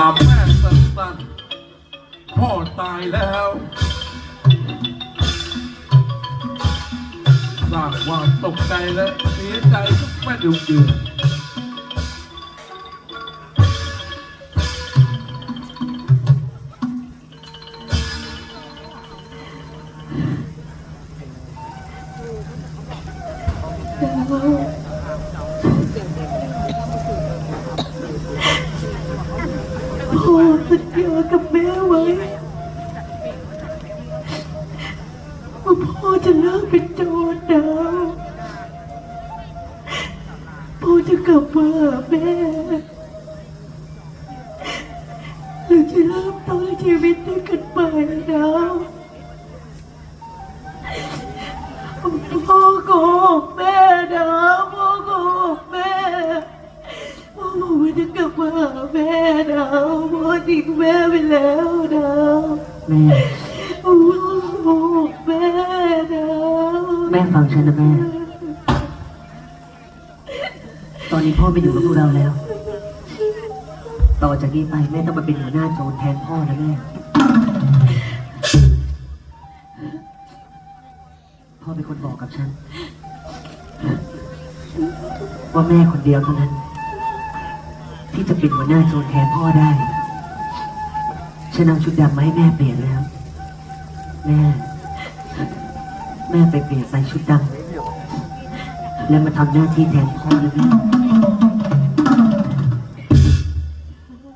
ามแม่สั้นๆพ่อตายแล้วสร้างความตกใจและเสียใจทุกแม่ดุเดือด พ่อสัญญากับแม่ไว้ว่าพ่อจะเลิกเป็นโจรนะพ่อจะกลับมาหาแม่หรือจะเริ่มต้นชีวิตด้วยกันใหม่นะ แม่นะพ่อทิ้งแม่ไปแล้วนะแม่พ่อบอกแม่แม่ฟังฉันนะแม่ ตอนนี้พ่อไม่อยู่กับพวกเราแล้ว ต่อจากนี้ไปแม่ต้องมาเป็นหัวหน้าโจรแทนพ่อนะแม่ พ่อเป็นคนบอกกับฉัน ว่าแม่คนเดียวเท่านั้น ที่จะเป็นหัวหน้าโจรแทนพ่อได้ ฉันเอาชุดดำมาให้แม่เปลี่ยนแล้ว แม่ แม่ไปเปลี่ยนใส่ชุดดำแล้วมาทำหน้าที่แทนพ่อนะแม่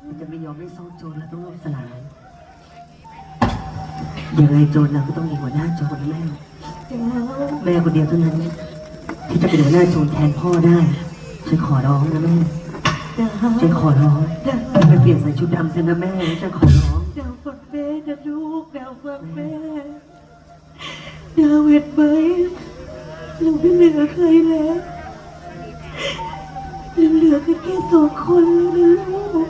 มันจะไม่ยอมให้ซ่องโจรแล้วต้องล่มสลายยังไงโจรเราก็ต้องมีหัวหน้าโจรนแม่แม่คนเดียวเท่านั้น ที่จะเป็นหัวหน้าโจรแทนพ่อได้ฉันขอร้องนะแม่ ฉันขอร้องไปเปลี่ยนใส่ชุดดำเถอะนะแม่ฉันขอร้องดาวฝักแม่นะลูกดาวฝักแม่ดาวเห็นไหมเราไม่เหลือใครแล้วเราเหลือกันแค่สองคนแล้วนะลูก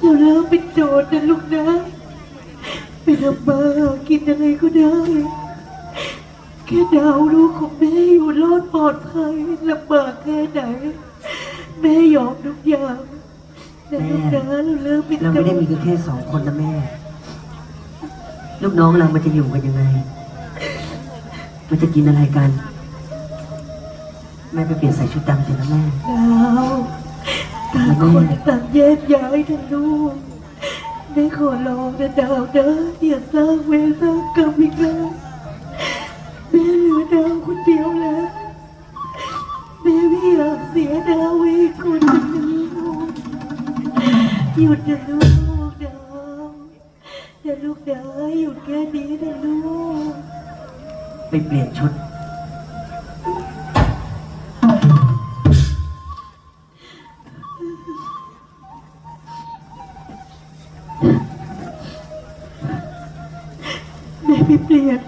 เราเลิกเป็นโจรนะลูกนะไปทำมาหากินอะไรก็ได้แค่ดาวลูกของแม่อยู่รอดปลอดภัยลำบากแค่ไหน แม่ยอมทุกอย่างแต่ลูกนะเราเลิกเป็นเราโจไม่ได้รมีกันแค่สองคนนะแม่ ลูกน้องเรามันจะอยู่กันยังไง มันจะกินอะไรกัน แม่ไปเปลี่ยนใส่ชุดดำเถอะนะแม่ดาวต่างคนต่างแยกย้ายกันลูกแม่ขอร้องนะดาวนะอย่าสร้างเวรสร้างกรรมอีกแล้วแม่เหลือดาวคนเดียวแล้วแม่ไม่อยาก เสียดาวไว้อีกคนหนึ่งนะลูกหยุดนะลูกดาวนะลูกนะหยุดแค่นี้นะลูกไปเปลี่ยนชุด แม่ไม่เปลี่ยน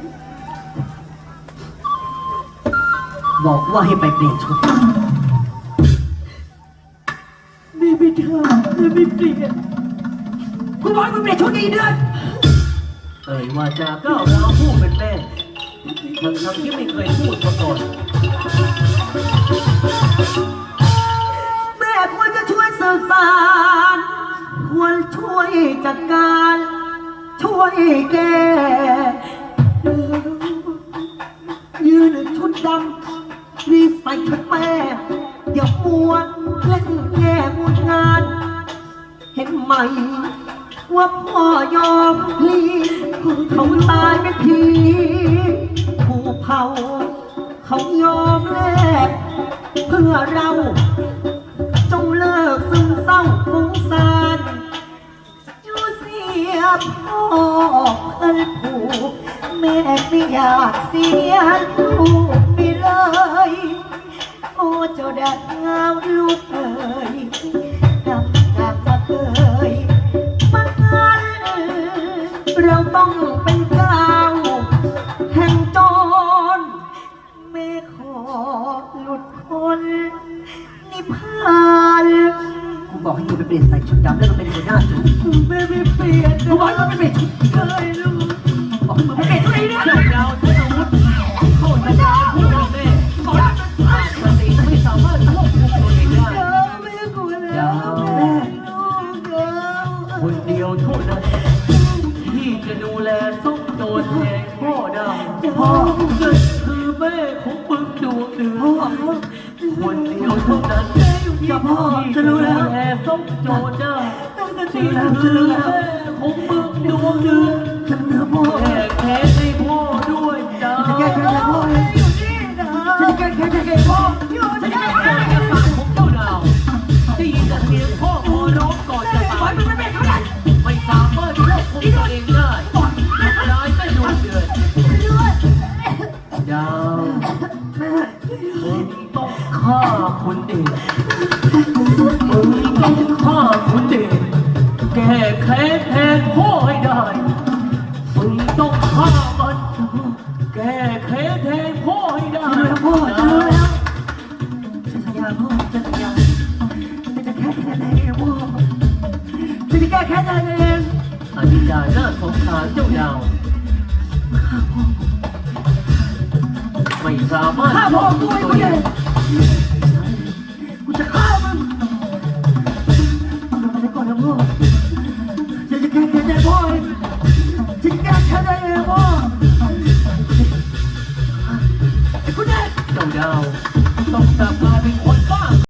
บอกว่าให้ไปเปลี่ยนชุดำแม่ไม่เปลี่ยนกูบอกให้มึงเปลี่ยนชุดอีเดือนเอ่ยว่าจะก้าวร้าวพูดเป็นแม่ทั้งทั้งที่ไม่เคยพูดมาก่อนแม่ควรจะช่วยสื่อสาร ควรช่วยจัดการ ช่วยแก้ ว่าพ่อยอมพลีเขาตายเป็นผีผู้เผา เขายอมแลกเพื่อเรา จงเลิกซึมเศร้าฟุ้งซ่านอยู่เสียพ่อเพิ่นผูกแม่ไม่อยากเสียลูกไปเลย โอ้เจ้าแดัดงามลูกเอ๋ย ลี่ยนใส่ชุดดำแล้วก็เป็นหัวหน้าจุแม่ไม่เปลี่ยนกูบอกให้มึงไปเปลี่ยนชุดเลยลูกบอกให้มึงไปเปลี่ยนชุดไอ้เนี่ยยาวใช้อาวุธโคตรไม่ได้พูดแม่ก่อนสติไม่สามารถควบคุมตัวเองได้เดี๋ยวแม่กลัวแล้วแม่คนเดียวเท่านั้นที่จะดูแลส้มโจรแทนพ่อได้พ่อนั่นคือแม่ของมึงดวงเดือนคนเดียวเท่านั้น ที่พ่อจะดูแลส้มโจรได้ที่คือแม่ของมึงดวงเดือนฉันเหนือพ่อแก้แค้นให้พ่อด้วยจ้าจะแก้แค้นให้พ่อเองจะแก้แค้นให้พ่อจะได้ปล่อยกระสังของเจ้าดาวได้ยินแต่เสียงพ่อขอร้องก่อนจะตายไม่สามารถควบคุมตัวเองได้ร้ายแม่ดวงเดือนดาวมึงต้องฆ่าคนเอง มึงต้องฆ่าคนเองแก้แค้นแทนพ่อให้ได้ มึงต้องฆ่ามัน แก้แค้นแทนพ่อให้ได้รู้แล้วพ่อจะรู้แล้วจะสัญญาพ่อจะสัญญาจะแก้แค้นให้เองพ่อจะแก้แค้นให้เองอธิจาน่าสงสารเจ้าดาวไม่สามารถฆ่าคพ่วอบคุกูมไอ้ตัวกูเอเนี่ยง กูจะฆ่ามึงเอา